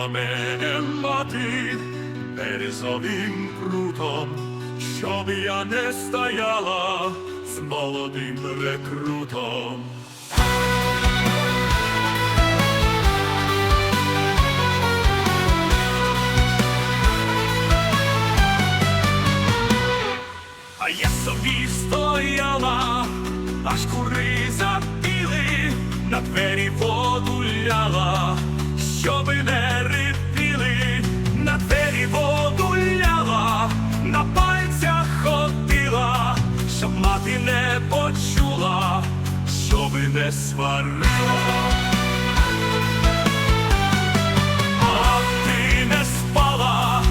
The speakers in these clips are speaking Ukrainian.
Посадила мене мати березовим прутом, щоб я не стояла з молодим рекрутом. А я собі стояла, аж кури запіли, на двері воду ляла, щоби не щоб не почула, щоби не сварила. А ти не спала,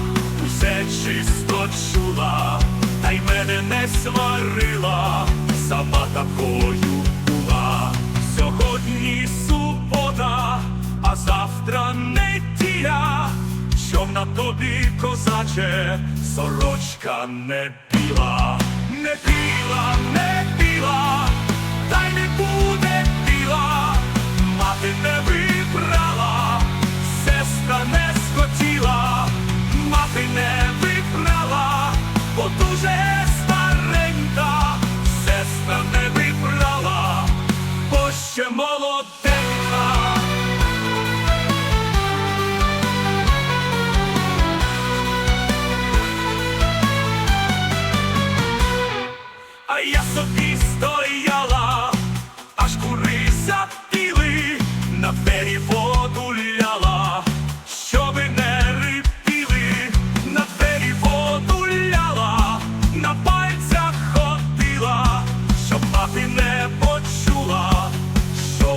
усе чисто чула, та й мене не сварила, сама такою була. Сьогодні субота, а завтра неділя, що на тобі, козаче, сорочка не не піла, не піла, та й не буде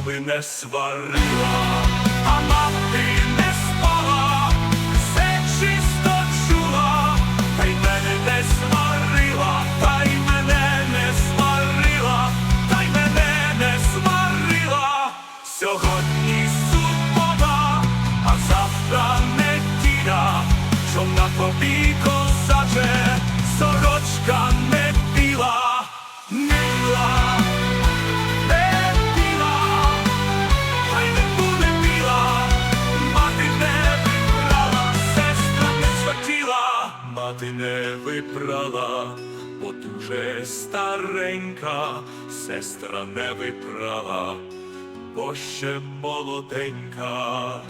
щоби не сварила, а мати мати не випрала, бо дуже старенька, сестра не випрала, бо ще молоденька.